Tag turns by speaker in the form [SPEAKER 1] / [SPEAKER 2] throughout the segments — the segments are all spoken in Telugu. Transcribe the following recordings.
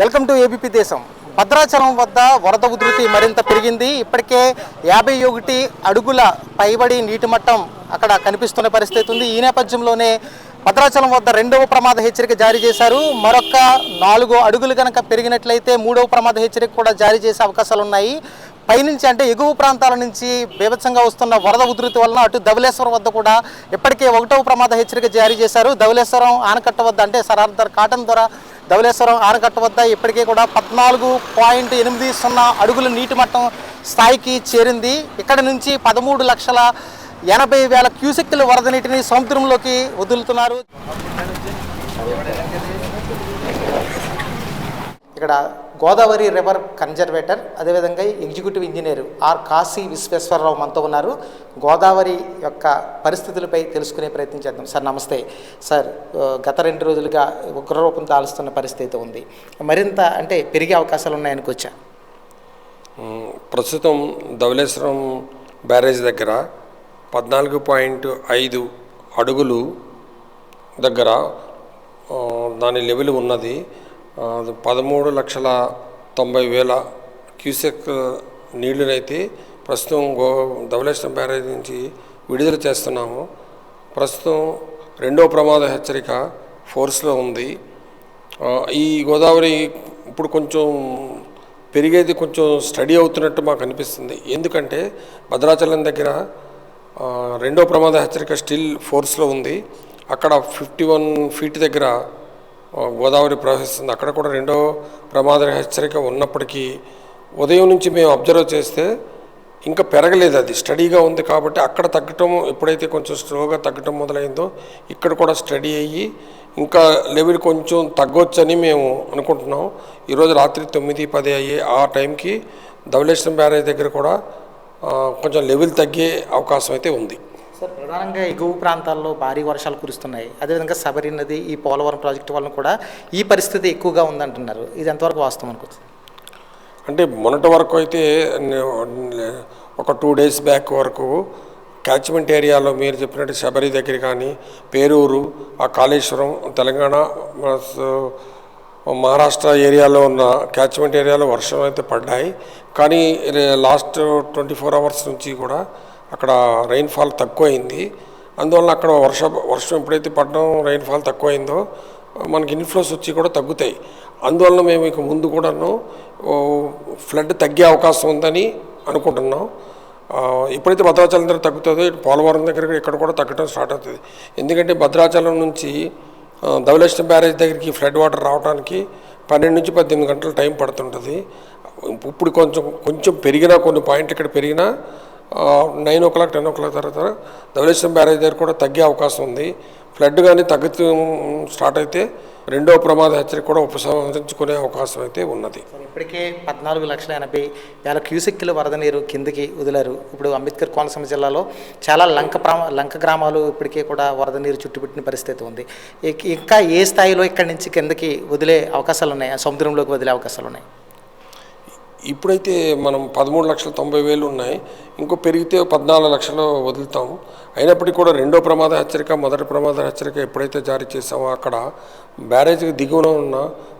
[SPEAKER 1] వెల్కమ్ టు ఏబీపీ దేశం. భద్రాచలం వద్ద వరద ఉధృతి మరింత పెరిగింది. ఇప్పటికే యాభై ఒకటి అడుగుల పైబడి నీటి మట్టం అక్కడ కనిపిస్తున్న పరిస్థితి ఉంది. ఈ నేపథ్యంలోనే భద్రాచలం వద్ద రెండవ ప్రమాద హెచ్చరిక జారీ చేశారు. మరొక నాలుగు అడుగులు కనుక పెరిగినట్లయితే మూడవ ప్రమాద హెచ్చరిక కూడా జారీ చేసే అవకాశాలు ఉన్నాయి. పైనుంచి అంటే ఎగువ ప్రాంతాల నుంచి బీభత్సంగా వస్తున్న వరద ఉధృతి వలన అటు ధవలేశ్వరం వద్ద కూడా ఇప్పటికే ఒకటవ ప్రమాద హెచ్చరిక జారీ చేశారు. ధవలేశ్వరం ఆనకట్ట వద్ద అంటే సరార్దర్ కాటన్ ద్వారా ధవలేశ్వరం ఆనకట్ట వద్ద ఇప్పటికీ కూడా పద్నాలుగు పాయింట్ ఎనిమిది సున్నా అడుగుల నీటి మట్టం స్థాయికి చేరింది. ఇక్కడ నుంచి పదమూడు లక్షల ఎనభై వేల క్యూసెక్కుల వరద నీటిని సముద్రంలోకి వదులుతున్నారు. ఇక్కడ గోదావరి రివర్ కన్జర్వేటర్ అదేవిధంగా executive engineer R Kashi Visweswararao మనతో ఉన్నారు. గోదావరి యొక్క పరిస్థితులపై తెలుసుకునే ప్రయత్నం చేద్దాం. సార్ నమస్తే. సార్ గత రెండు రోజులుగా ఉగ్రరూపం దాల్స్తున్న పరిస్థితి ఉంది. మరింత అంటే పెరిగే అవకాశాలు ఉన్నాయనుకోవచ్చా
[SPEAKER 2] ప్రస్తుతం ధవళేశ్వరం బ్యారేజ్ దగ్గర పద్నాలుగు పాయింట్ ఐదు అడుగులు దగ్గర దాని లెవెల్ ఉన్నది. పదమూడు లక్షల తొంభై వేల క్యూసెక్ నీళ్ళునైతే ప్రస్తుతం గో ధవళేశ్వరం బ్యారేజ్ నుంచి విడుదల చేస్తున్నాము. ప్రస్తుతం రెండో ప్రమాద హెచ్చరిక ఫోర్స్లో ఉంది. ఈ గోదావరి ఇప్పుడు కొంచెం పెరిగేది కొంచెం స్టడీ అవుతున్నట్టు మాకు అనిపిస్తుంది. ఎందుకంటే భద్రాచలం దగ్గర రెండో ప్రమాద హెచ్చరిక స్టిల్ ఫోర్స్లో ఉంది. అక్కడ ఫిఫ్టీ వన్ ఫీట్ దగ్గర గోదావరి ప్రవహిస్తుంది. అక్కడ కూడా రెండో ప్రమాద హెచ్చరిక ఉన్నప్పటికీ ఉదయం నుంచి మేము అబ్జర్వ్ చేస్తే ఇంకా పెరగలేదు అది. స్టడీగా ఉంది కాబట్టి అక్కడ తగ్గటం ఎప్పుడైతే కొంచెం స్లోగా తగ్గటం మొదలైందో ఇక్కడ కూడా స్టడీ అయ్యి ఇంకా లెవెల్ కొంచెం తగ్గొచ్చని మేము అనుకుంటున్నాం. ఈరోజు రాత్రి తొమ్మిది పది అయ్యే ఆ టైంకి ధవలేశ్వరం బ్యారేజ్ దగ్గర కూడా కొంచెం లెవెల్ తగ్గే అవకాశం అయితే ఉంది.
[SPEAKER 1] సార్ ప్రధానంగా ఎగువ ప్రాంతాల్లో భారీ వర్షాలు కురుస్తున్నాయి. అదేవిధంగా సబరి నది ఈ పోలవరం ప్రాజెక్టు వలన కూడా ఈ పరిస్థితి ఎక్కువగా ఉందంటున్నారు. ఇది ఎంతవరకు వాస్తవం అనుకోవచ్చు?
[SPEAKER 2] అంటే మొన్నటి వరకు అయితే ఒక టూ డేస్ బ్యాక్ వరకు క్యాచ్మెంట్ ఏరియాలో మీరు చెప్పినట్టు శబరి దగ్గర కానీ పేరూరు ఆ కాళేశ్వరం తెలంగాణ మహారాష్ట్ర ఏరియాలో ఉన్న క్యాచ్మెంట్ ఏరియాలో వర్షం అయితే పడ్డాయి. కానీ లాస్ట్ ట్వంటీ ఫోర్ అవర్స్ నుంచి కూడా అక్కడ రైన్ఫాల్ తక్కువైంది. అందువల్ల అక్కడ వర్ష వర్షం ఎప్పుడైతే పడడం రైన్ఫాల్ తక్కువైందో మనకి ఇన్ఫ్లోస్ వచ్చి కూడా తగ్గుతాయి. అందువల్ల మేము ఇక ముందు కూడాను ఫ్లడ్ తగ్గే అవకాశం ఉందని అనుకుంటున్నాం. ఎప్పుడైతే భద్రాచలం దగ్గర తగ్గుతుందో ఇటు పోలవరం దగ్గర ఇక్కడ కూడా తగ్గడం స్టార్ట్ అవుతుంది. ఎందుకంటే భద్రాచలం నుంచి ఆ, బ్యారేజ్ దగ్గరికి ఫ్లడ్ వాటర్ రావడానికి పన్నెండు నుంచి పద్దెనిమిది గంటలు టైం పడుతుంటుంది. ఇప్పుడు కొంచెం కొంచెం పెరిగినా కొన్ని పాయింట్ ఇక్కడ పెరిగినా nine o'clock ten o'clock తర్వాత ధవళేశ్వరం బ్యారేజ్ దగ్గర కూడా తగ్గే అవకాశం ఉంది. ఫ్లడ్ కానీ తగ్గుతూ స్టార్ట్ అయితే రెండో ప్రమాద హెచ్చరిక కూడా ఉపసంహరించుకునే అవకాశం అయితే ఉన్నది.
[SPEAKER 1] ఇప్పటికే పద్నాలుగు లక్షల ఎనభై వేల క్యూసెక్కిల వరద నీరు కిందికి వదిలారు. ఇప్పుడు అంబేద్కర్ కోనసీమ జిల్లాలో చాలా లంక లంక గ్రామాలు ఇప్పటికే కూడా వరద నీరు చుట్టుపెట్టిన పరిస్థితి ఉంది. ఇంకా ఏ స్థాయిలో ఇక్కడి నుంచి కిందకి వదిలే అవకాశాలు ఉన్నాయి? ఆ సముద్రంలోకి వదిలే అవకాశాలు ఉన్నాయి?
[SPEAKER 2] ఇప్పుడైతే మనం పదమూడు లక్షల తొంభై వేలు ఉన్నాయి. ఇంకో పెరిగితే పద్నాలుగు లక్షలు వదులుతాం. అయినప్పటికీ కూడా రెండో ప్రమాద హెచ్చరిక మొదటి ప్రమాద హెచ్చరిక ఎప్పుడైతే జారీ చేసామో అక్కడ బ్యారేజ్కి దిగువన ఉన్న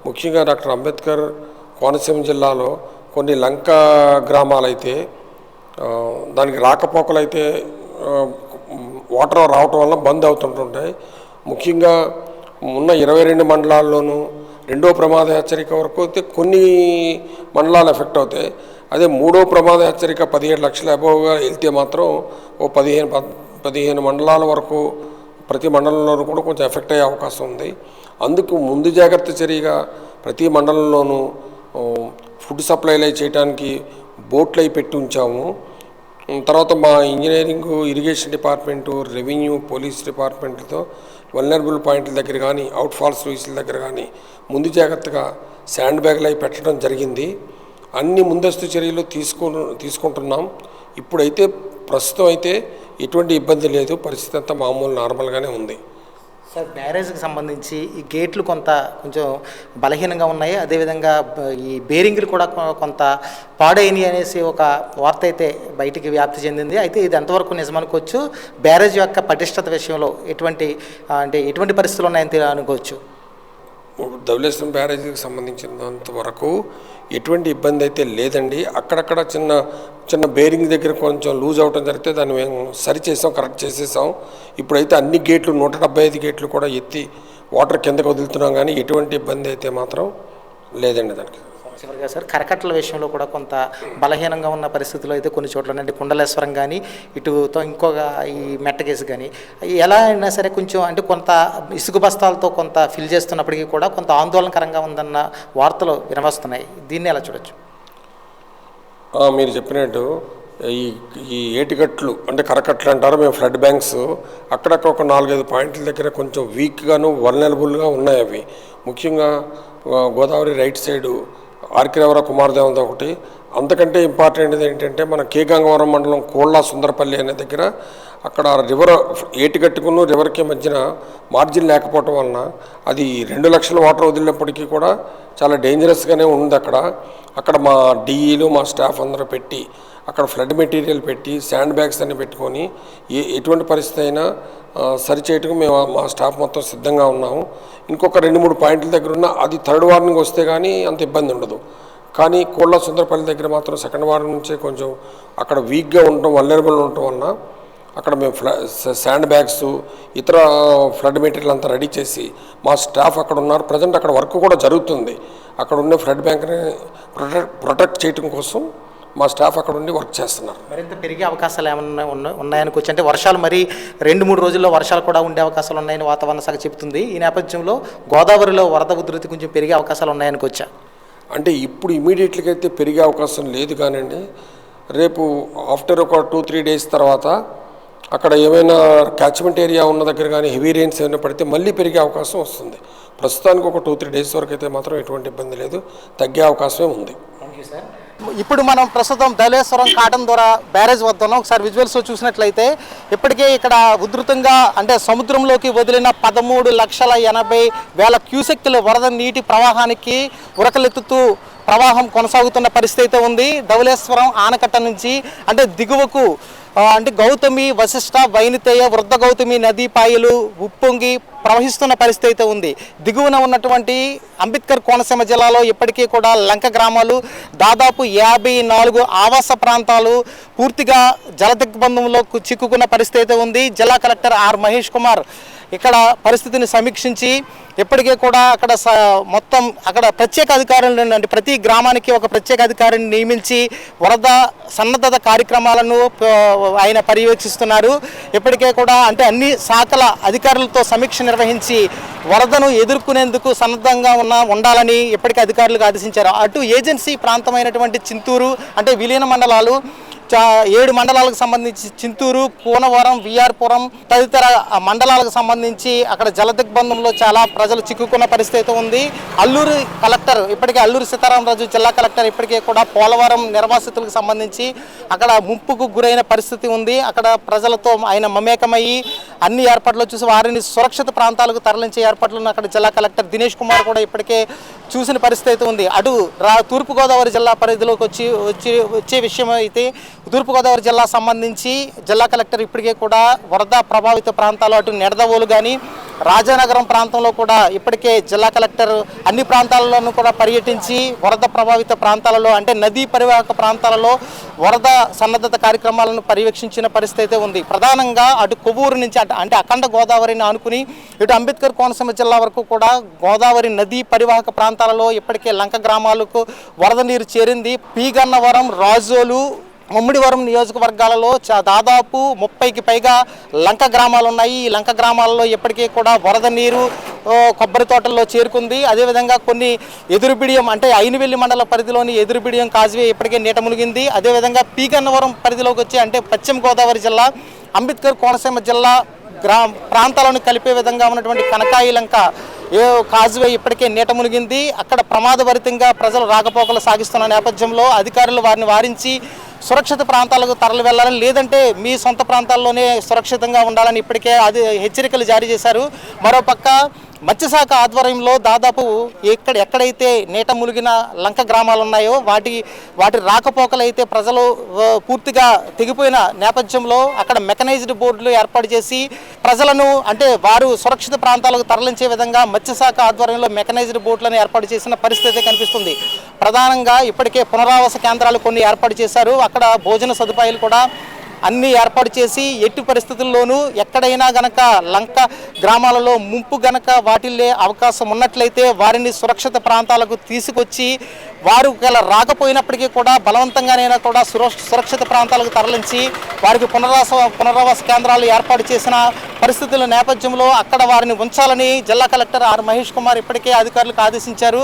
[SPEAKER 2] ముఖ్యంగా డాక్టర్ అంబేద్కర్ కోనసీమ జిల్లాలో కొన్ని లంక గ్రామాలైతే దానికి రాకపోకలు అయితే వాటర్ రావటం వల్ల బంద్ అవుతుంటుంటాయి. ముఖ్యంగా ఉన్న ఇరవై రెండు మండలాల్లోనూ రెండో ప్రమాద హెచ్చరిక వరకు అయితే కొన్ని మండలాలు ఎఫెక్ట్ అవుతాయి. అదే మూడో ప్రమాద హెచ్చరిక పదిహేడు లక్షల అబోవ్గా వెళ్తే మాత్రం ఓ పదిహేను పదిహేను మండలాల వరకు ప్రతి మండలంలోనూ కూడా కొంచెం ఎఫెక్ట్ అయ్యే అవకాశం ఉంది. అందుకు ముందు జాగ్రత్త చర్యగా ప్రతి మండలంలోనూ ఫుడ్ సప్లైలు అవి చేయడానికి బోట్లు అవి పెట్టి ఉంచాము. తర్వాత మా engineering irrigation department revenue police డిపార్ట్మెంట్తో vulnerable పాయింట్ల దగ్గర కానీ అవుట్ ఫాల్స్ లూయిస్ల దగ్గర కానీ ముందు జాగ్రత్తగా శాండ్ బ్యాగ్లు అవి పెట్టడం జరిగింది. అన్ని ముందస్తు చర్యలు తీసుకు తీసుకుంటున్నాం. ఇప్పుడైతే ప్రస్తుతం అయితే ఎటువంటి ఇబ్బంది లేదు. పరిస్థితి అంతా మామూలు నార్మల్గానే ఉంది.
[SPEAKER 1] సార్ బ్యారేజ్కి సంబంధించి ఈ గేట్లు కొంత కొంచెం బలహీనంగా ఉన్నాయి. అదేవిధంగా ఈ బేరింగ్లు కూడా కొంత పాడైనవి అనేసి ఒక వార్త అయితే బయటికి వ్యాప్తి చెందింది. అయితే ఇది ఎంతవరకు నిజమనుకోవచ్చు? బ్యారేజ్ యొక్క పటిష్టత విషయంలో ఎటువంటి అంటే ఎటువంటి పరిస్థితులు ఉన్నాయని అనుకోవచ్చు?
[SPEAKER 2] ధవలేశ్వరం బ్యారేజీకి సంబంధించినంత వరకు ఎటువంటి ఇబ్బంది అయితే లేదండి. అక్కడక్కడ చిన్న చిన్న బేరింగ్ దగ్గర కొంచెం లూజ్ అవటం జరిగితే దాన్ని మేము సరి చేసాం కరెక్ట్ చేసేసాం. ఇప్పుడైతే అన్ని గేట్లు నూట డెబ్బై ఐదు గేట్లు కూడా ఎత్తి వాటర్ కిందకు వదులుతున్నాం కానీ ఎటువంటి ఇబ్బంది అయితే మాత్రం లేదండి దానికి.
[SPEAKER 1] చివరిగా సార్ కరకట్టల విషయంలో కూడా కొంత బలహీనంగా ఉన్న పరిస్థితులు అయితే కొన్ని చోట్ల అంటే కుండలేశ్వరం కానీ ఇటు ఇంకొక ఈ మెట్టకేసి కానీ ఎలా అయినా సరే కొంచెం అంటే కొంత ఇసుక బస్తాలతో కొంత ఫిల్ చేస్తున్నప్పటికీ కూడా కొంత ఆందోళనకరంగా ఉందన్న వార్తలు వినవస్తున్నాయి. దీన్ని ఎలా చూడొచ్చు?
[SPEAKER 2] మీరు చెప్పినట్టు ఈ ఈ ఏటిగట్లు అంటే కరకట్లు అంటారు మేము ఫ్లడ్ బ్యాంక్స్ అక్కడక్కడ ఒక నాలుగైదు పాయింట్ల దగ్గర కొంచెం వీక్గాను వల్నరబుల్గా ఉన్నాయి అవి. ముఖ్యంగా గోదావరి రైట్ సైడు ఆర్కిరవర కుమారదేవంతో ఒకటి. అంతకంటే ఇంపార్టెంట్ ఏంటంటే మన కే గంగవరం మండలం కోళ్ళ సుందరపల్లి అనే దగ్గర అక్కడ రివర్ ఏటిగట్టుకును రివర్కి మధ్యన మార్జిన్ లేకపోవటం వలన అది రెండు లక్షల వాటర్ వదిలినప్పటికీ కూడా చాలా డేంజరస్గానే ఉంది అక్కడ. అక్కడ మా డిఈలు మా స్టాఫ్ అందరూ పెట్టి అక్కడ ఫ్లడ్ మెటీరియల్ పెట్టి శాండ్ బ్యాగ్స్ అన్ని పెట్టుకొని ఏ ఎటువంటి పరిస్థితి అయినా సరిచేయటకు మేము మా స్టాఫ్ మొత్తం సిద్ధంగా ఉన్నాము. ఇంకొక రెండు మూడు పాయింట్ల దగ్గర ఉన్న అది థర్డ్ వార్నింగ్ వస్తే కానీ అంత ఇబ్బంది ఉండదు. కానీ కోళ్ళ సుందరపల్లి దగ్గర మాత్రం సెకండ్ వారం నుంచే కొంచెం అక్కడ వీక్గా ఉండటం వల్లరబుల్ ఉండటం వలన అక్కడ మేము ఫ్ల శాండ్ బ్యాగ్స్ ఇతర ఫ్లడ్ మెటీరియల్ అంతా రెడీ చేసి మా స్టాఫ్ అక్కడ ఉన్నారు. ప్రజెంట్ అక్కడ వర్క్ కూడా జరుగుతుంది. అక్కడ ఉండే ఫ్లడ్ బ్యాంక్ని ప్రొటెక్ట్ ప్రొటెక్ట్ చేయడం కోసం మా స్టాఫ్ అక్కడ ఉండి వర్క్ చేస్తున్నారు.
[SPEAKER 1] మరింత పెరిగే అవకాశాలు ఏమన్నా ఉన్న- ఉన్నాయనుకోవచ్చు అంటే వర్షాలు మరి రెండు మూడు రోజుల్లో వర్షాలు కూడా ఉండే అవకాశాలు ఉన్నాయని వాతావరణ శాఖ చెబుతుంది. ఈ నేపథ్యంలో గోదావరిలో వరద ఉధృతి కొంచెం పెరిగే అవకాశాలు ఉన్నాయనుకోవచ్చా
[SPEAKER 2] అంటే ఇప్పుడు ఇమీడియట్గా అయితే పెరిగే అవకాశం లేదు కానండి. రేపు ఆఫ్టర్ ఒక టూ త్రీ డేస్ తర్వాత అక్కడ ఏమైనా క్యాచ్మెంట్ ఏరియా ఉన్న దగ్గర కానీ హెవీ రెయిన్స్ ఏమైనా పడితే మళ్ళీ పెరిగే అవకాశం వస్తుంది. ప్రస్తుతానికి ఒక టూ త్రీ డేస్ వరకు అయితే మాత్రం ఎటువంటి ఇబ్బంది లేదు. తగ్గే అవకాశమే ఉంది.
[SPEAKER 1] ఇప్పుడు మనం ప్రస్తుతం ధవళేశ్వరం కాటన్ ద్వారా బ్యారేజ్ వద్ద ఉన్నాం. ఒకసారి విజువల్స్ చూసినట్లయితే ఇప్పటికే ఇక్కడ ఉధృతంగా అంటే సముద్రంలోకి వదిలిన పదమూడు లక్షల ఎనభై వేల క్యూసెక్కుల వరద నీటి ప్రవాహానికి ఉరకలెత్తుతూ ప్రవాహం కొనసాగుతున్న పరిస్థితి అయితే ఉంది. ధవళేశ్వరం ఆనకట్ట నుంచి అంటే దిగువకు అంటే గౌతమి వశిష్ట వైనితేయ వృద్ధ గౌతమి నదీ పాయలు ఉప్పొంగి ప్రవహిస్తున్న పరిస్థితి అయితే ఉంది. దిగువన ఉన్నటువంటి అంబేద్కర్ కోనసీమ జిల్లాలో ఇప్పటికీ కూడా లంక గ్రామాలు దాదాపు యాభై నాలుగు ఆవాస ప్రాంతాలు పూర్తిగా జలదిగ్బంధంలో చిక్కుకున్న పరిస్థితి అయితే ఉంది. జిల్లా కలెక్టర్ ఆర్ మహేష్ కుమార్ ఇక్కడ పరిస్థితిని సమీక్షించి ఇప్పటికే కూడా అక్కడ స- మొత్తం అక్కడ ప్రత్యేక అధికారులను అంటే ప్రతి గ్రామానికి ఒక ప్రత్యేక అధికారిని నియమించి వరద సన్నద్ధత కార్యక్రమాలను ఆయన పర్యవేక్షిస్తున్నారు. ఇప్పటికే కూడా అంటే అన్ని శాఖల అధికారులతో సమీక్ష నిర్వహించి వరదను ఎదుర్కొనేందుకు సన్నద్ధంగా ఉన్న ఉండాలని ఇప్పటికే అధికారులకు ఆదేశించారు. అటు ఏజెన్సీ ప్రాంతమైనటువంటి చింతూరు అంటే విలీన మండలాలు ఏడు మండలాలకు సంబంధించి చింతూరు కూనవరం విఆర్పురం తదితర మండలాలకు సంబంధించి అక్కడ జల దిగ్బంధంలో చాలా ప్రజలు చిక్కుకున్న పరిస్థితి అయితే ఉంది. అల్లూరు కలెక్టర్ ఇప్పటికే అల్లూరు సీతారామరాజు జిల్లా కలెక్టర్ ఇప్పటికే కూడా పోలవరం నిర్వాసితులకు సంబంధించి అక్కడ ముంపుకు గురైన పరిస్థితి ఉంది. అక్కడ ప్రజలతో ఆయన మమేకమయ్యి అన్ని ఏర్పాట్లు చూసి వారిని సురక్షిత ప్రాంతాలకు తరలించే ఏర్పాట్లను అక్కడ జిల్లా కలెక్టర్ దినేష్ కుమార్ కూడా ఇప్పటికే చూసిన పరిస్థితి అయితే ఉంది. అటు రా తూర్పుగోదావరి జిల్లా పరిధిలోకి వచ్చి వచ్చి వచ్చే విషయం అయితే తూర్పుగోదావరి జిల్లా సంబంధించి జిల్లా కలెక్టర్ ఇప్పటికే కూడా వరద ప్రభావిత ప్రాంతాలు అటు నెడదవోలు కానీ రాజానగరం ప్రాంతంలో కూడా ఇప్పటికే జిల్లా కలెక్టర్ అన్ని ప్రాంతాలలోనూ కూడా పర్యటించి వరద ప్రభావిత ప్రాంతాలలో అంటే నదీ పరివాహక ప్రాంతాలలో వరద సన్నద్ధత కార్యక్రమాలను పర్యవేక్షించిన పరిస్థితి అయితే ఉంది. ప్రధానంగా అటు కొవ్వూరు నుంచి అటు అంటే అఖండ గోదావరిని ఆనుకుని ఇటు అంబేద్కర్ కోనసీమ జిల్లా వరకు కూడా గోదావరి నదీ పరివాహక ప్రాంతాలలో ఇప్పటికే లంక గ్రామాలకు వరద నీరు చేరింది. పీగన్నవరం రాజోలు ముమ్మిడివరం నియోజకవర్గాలలో చా- దాదాపు ముప్పైకి పైగా లంక గ్రామాలు ఉన్నాయి ఈ లంక గ్రామాలలో ఇప్పటికీ కూడా వరద నీరు కొబ్బరి తోటల్లో చేరుకుంది. అదేవిధంగా కొన్ని ఎదురుబిడియం అంటే ఐనువెల్లి మండల పరిధిలోని ఎదురుబిడియం కాజ్వే ఇప్పటికే నీట మునిగింది. అదేవిధంగా పీగన్నవరం పరిధిలోకి వచ్చి అంటే పశ్చిమ గోదావరి జిల్లా అంబేద్కర్ కోనసీమ జిల్లా గ్రా ప్రాంతాలను కలిపే విధంగా ఉన్నటువంటి కనకాయి లంక ఏ కాజువే ఇప్పటికే నీట మునిగింది. అక్కడ ప్రమాదభరితంగా ప్రజలు రాకపోకలు సాగిస్తున్న నేపథ్యంలో అధికారులు వారిని వారించి సురక్షిత ప్రాంతాలకు తరలి వెళ్ళాలని లేదంటే మీ సొంత ప్రాంతాల్లోనే సురక్షితంగా ఉండాలని ఇప్పటికే అది హెచ్చరికలు జారీ చేశారు. మరోపక్క మత్స్యశాఖ ఆధ్వర్యంలో దాదాపు ఎక్కడ ఎక్కడైతే నీట ములిగిన లంక గ్రామాలు ఉన్నాయో వాటి వాటి రాకపోకలు అయితే ప్రజలు పూర్తిగా తెగిపోయిన నేపథ్యంలో అక్కడ మెకనైజ్డ్ బోర్డులు ఏర్పాటు చేసి ప్రజలను అంటే వారు సురక్షిత ప్రాంతాలకు తరలించే విధంగా మత్స్యశాఖ ఆధ్వర్యంలో మెకనైజ్డ్ బోట్లను ఏర్పాటు చేసిన పరిస్థితి కనిపిస్తుంది. ప్రధానంగా ఇప్పటికే పునరావాస కేంద్రాలు కొన్ని ఏర్పాటు చేశారు. అక్కడ భోజన సదుపాయాలు కూడా అన్ని ఏర్పాటు చేసి ఎట్టి పరిస్థితుల్లోనూ ఎక్కడైనా గనక లంక గ్రామాలలో ముంపు గనక వాటిల్లే అవకాశం ఉన్నట్లయితే వారిని సురక్షిత ప్రాంతాలకు తీసుకొచ్చి వారు గల రాకపోయినప్పటికీ కూడా బలవంతంగానైనా కూడా సురక్షిత ప్రాంతాలకు తరలించి వారికి పునరావాస పునరావాస కేంద్రాలు ఏర్పాటు చేసిన పరిస్థితుల నేపథ్యంలో అక్కడ వారిని ఉంచాలని జిల్లా కలెక్టర్ ఆర్ మహేష్ కుమార్ ఇప్పటికే అధికారులకు ఆదేశించారు.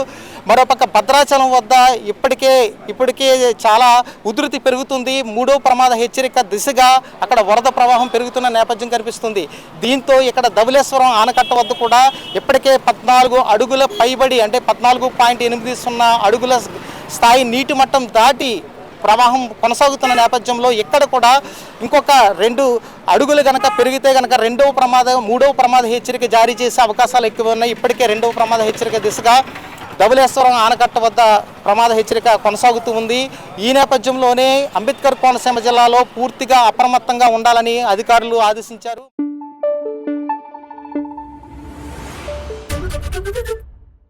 [SPEAKER 1] మరోపక్క భద్రాచలం వద్ద ఇప్పటికే ఇప్పటికే చాలా ఉధృతి పెరుగుతుంది. మూడో ప్రమాద హెచ్చరిక దిశగా అక్కడ వరద ప్రవాహం పెరుగుతున్న నేపథ్యం కనిపిస్తుంది. దీంతో ఇక్కడ ధవలేశ్వరం ఆనకట్ట వద్ద కూడా ఇప్పటికే పద్నాలుగు అడుగుల పైబడి అంటే పద్నాలుగు పాయింట్ ఎనిమిది సున్నా అడుగుల స్థాయి నీటి మట్టం దాటి ప్రవాహం కొనసాగుతున్న నేపథ్యంలో ఇక్కడ కూడా ఇంకొక రెండు అడుగులు గనక పెరిగితే గనక రెండవ ప్రమాద మూడవ ప్రమాద హెచ్చరిక జారీ చేసే అవకాశాలు ఎక్కువ ఉన్నాయి. ఇప్పటికే రెండవ ప్రమాద హెచ్చరిక దిశగా ధవళేశ్వరం ఆనకట్ట వద్ద ప్రమాద హెచ్చరిక కొనసాగుతూ ఉంది. ఈ నేపథ్యంలోనే అంబేద్కర్ కోనసీమ జిల్లాలో పూర్తిగా అప్రమత్తంగా ఉండాలని అధికారులు ఆదేశించారు.